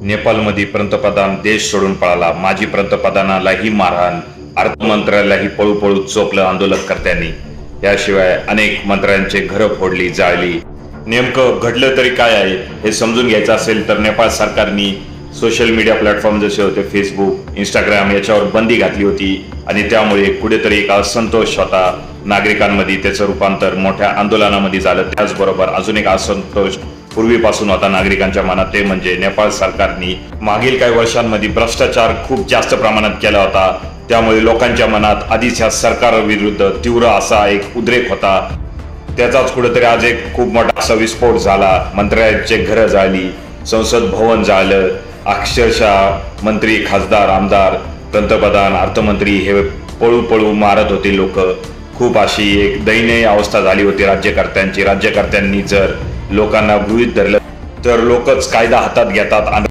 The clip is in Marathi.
नेपाळमध्ये पंतप्रधान देश सोडून पळाला. माजी पंतप्रधानालाही मारहाण. अर्थमंत्र्यालाही पळू पळू चोपलं आंदोलनकर्त्यांनी. याशिवाय अनेक मंत्र्यांचे घरं फोडली जाळली. नेमकं घडलं तरी काय आहे हे समजून घ्यायचं असेल तर नेपाळ सरकारने सोशल मीडिया प्लॅटफॉर्म जसे होते फेसबुक इंस्टाग्राम याच्यावर बंदी घातली होती. आणि त्यामुळे कुठेतरी एक असंतोष होता. नागरिकांमध्ये त्याचं रूपांतर मोठ्या आंदोलनामध्ये झालं. त्याचबरोबर अजून एक असंतोष पूर्वीपासून होता नागरिकांच्या मनात ते म्हणजे नेपाळ सरकारने मागील काही वर्षांमध्ये भ्रष्टाचार खूप जास्त प्रमाणात केला होता. त्यामुळे लोकांच्या मनात आधीच ह्या सरकारविरुद्ध तीव्र असा एक उद्रेक होता. त्याचाच कुठेतरी आज एक खूप मोठा असा विस्फोट झाला. मंत्र्यांचे घरं जाळली संसद भवन जाळलं अक्षरशः मंत्री खासदार आमदार पंतप्रधान अर्थमंत्री हे पळू पळू मारत होते लोक. खूप अशी एक दयनीय अवस्था झाली होती राज्यकर्त्यांची. राज्यकर्त्यांनी जर लोकांना गृहित धरलं तर लोकच कायदा हातात घेतात आणि